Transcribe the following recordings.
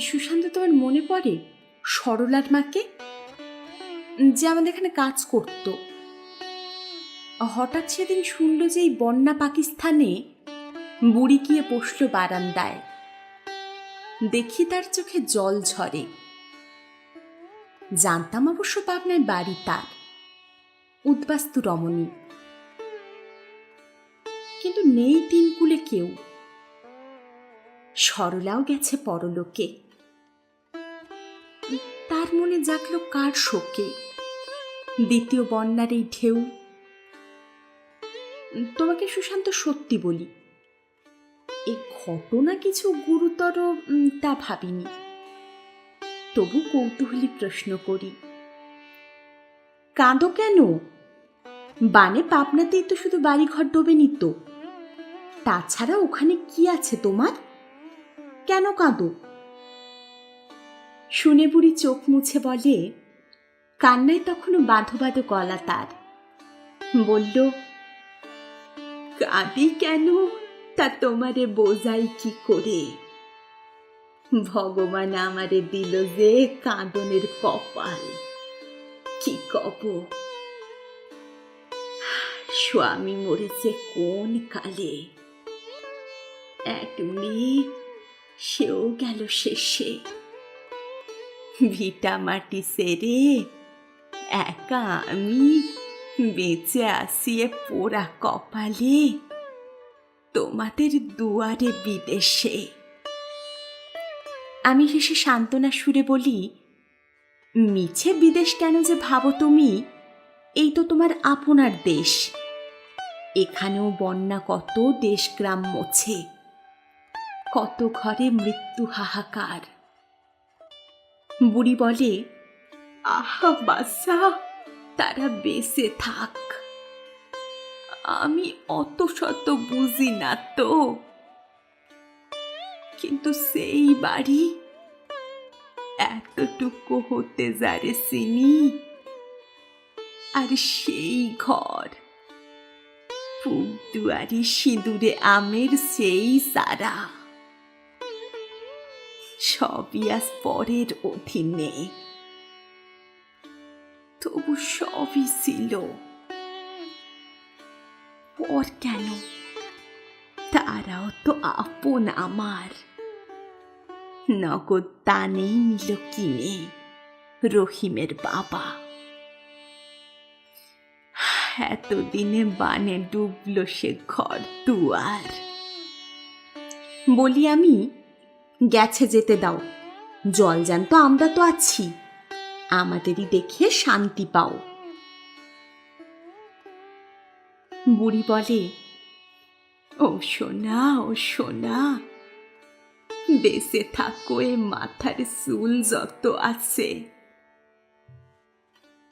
সুশান্ত তোমার মনে পড়ে? সরলার মাকে? যে আমাদের এখানে কাজ করত। হঠাৎ সেদিন শুনল যে এই বন্যা পাকিস্তানে বুড়ি গিয়ে বসল বারান্দায়। দেখি তার চোখে জল ঝরে। জানতাম অবশ্য পাবনায় বাড়ি তার। উদ্বাস্তু রমণী। কিন্তু নেই তিনকুলে কেউ। সরলাও গেছে পরলোকে। তার মনে জাগলো কার শোকে। দ্বিতীয় বন্যার এই ঢেউ। তোমাকে সুশান্ত সত্যি বলি এই ঘটনা কিছু গুরুতর তা ভাবিনি। তবু কৌতূহলী প্রশ্ন করি, কাঁদো কেন? বানে পাবনাতেই তো শুধু বাড়িঘর ডোবেনি তো। তাছাড়া ওখানে কি আছে তোমার? কেন কাঁদো? শুনে বুড়ি চোখ মুছে বলে, কান্নায় তখনও বাঁধো বাঁধো গলা তার। বলল, কাঁদি কেন? তা তোমারে বোঝাই কি করে? ভগবান আমারে দিল যে কাঁদনের কপাল। কি কব? স্বামী মরেছে কোন কালে? এক মেয়ে সেও গেল শেষে। ভিটা মাটি সেরে একা আমি বেঁচে আসিয়ে পোড়া কপালে, তোমাদের দুয়ারে বিদেশে। আমি হেসে সান্ত্বনা সুরে বলি, মিছে বিদেশ কেন যে ভাবো তুমি? এই তো তোমার আপনার দেশ। এখানেও বন্যা কত দেশ গ্রাম মোছে। কত ঘরে মৃত্যু হাহাকার। বুড়ি বলে, আহা বাসা তারা বেঁচে থাক। আমি অত শত বুঝি না তো। কিন্তু সেই বাড়ি এতটুকু হতে যারে চিনি, আর সেই ঘর। পূব দুয়ারি সিঁদুরে আমের সেই সারা সবই আজ পরের অধীনে। তবু সবই ছিল। পর কেন? তারাও তো আপন আমার। নগদ দানেই নিল কিনে রহিমের বাবা। এতদিনে বানে ডুবল সে ঘর দুয়ার। বলি আমি গেছে যেতে দাও। জল জ্যান্ত আমরা তো আছি। আমাদেরই দেখে শান্তি পাও। বুড়ি বলে, ও সোনা ও সোনা, বেঁচে থাকো, এ মাথার চুল যত আছে।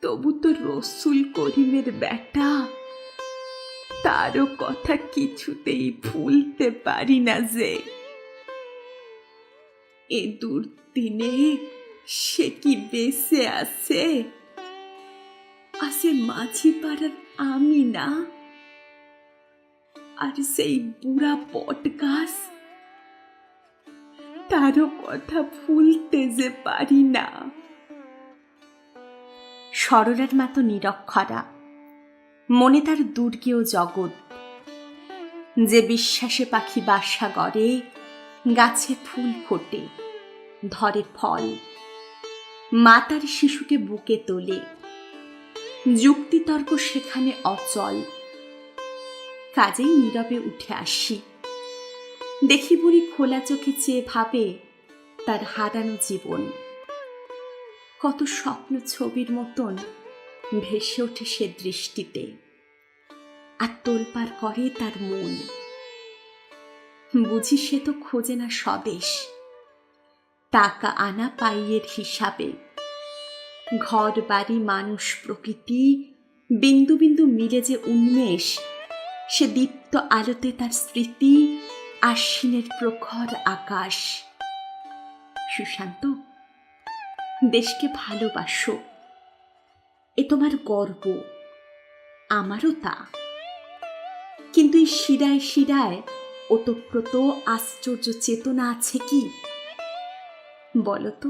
তবু তো রসুল করিমের বেটা, তারও কথা কিছুতেই ভুলতে পারি না যে। এ দুর্দিনে সে কি বেঁচে আছে? আছে মাঝি পাড়ার আমি না। আর সেই বুড়া পট গাছ তারও কথা ভুলতে যে পারি না। সরলার মতো নিরক্ষরা, মনে তার দুর্গেও জগৎ। যে বিশ্বাসে পাখি বাসা গড়ে, গাছে ফুল ফোটে। ধরে ফল। মাতার শিশুকে বুকে তোলে। যুক্তিতর্ক সেখানে অচল। কাজেই নীরবে উঠে আসি। দেখি বুড়ি খোলা চোখে চেয়ে ভাবে তার হারানো জীবন। কত স্বপ্ন ছবির মতন ভেসে ওঠে সে দৃষ্টিতে। আর তোলপার করে তার মন। বুঝি সে তো খোঁজে না স্বদেশ। টাকা আনা পাইয়ের হিসাবে। ঘর বাড়ি মানুষ প্রকৃতি, বিন্দু বিন্দু মিলে যে উন্মেষ, সে দীপ্ত আলোতে তার স্মৃতি আশ্বিনের প্রখর আকাশ। সুশান্ত, দেশকে ভালোবাসো। এ তোমার গর্ব, আমারও তা। কিন্তু এই শিরায় শিরায়, ওতপ্রোত আশ্চর্য চেতনা আছে কি? বলো তো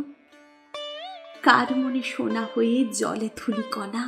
কার মনে সোনা হয়ে জলে ধুলি কণা?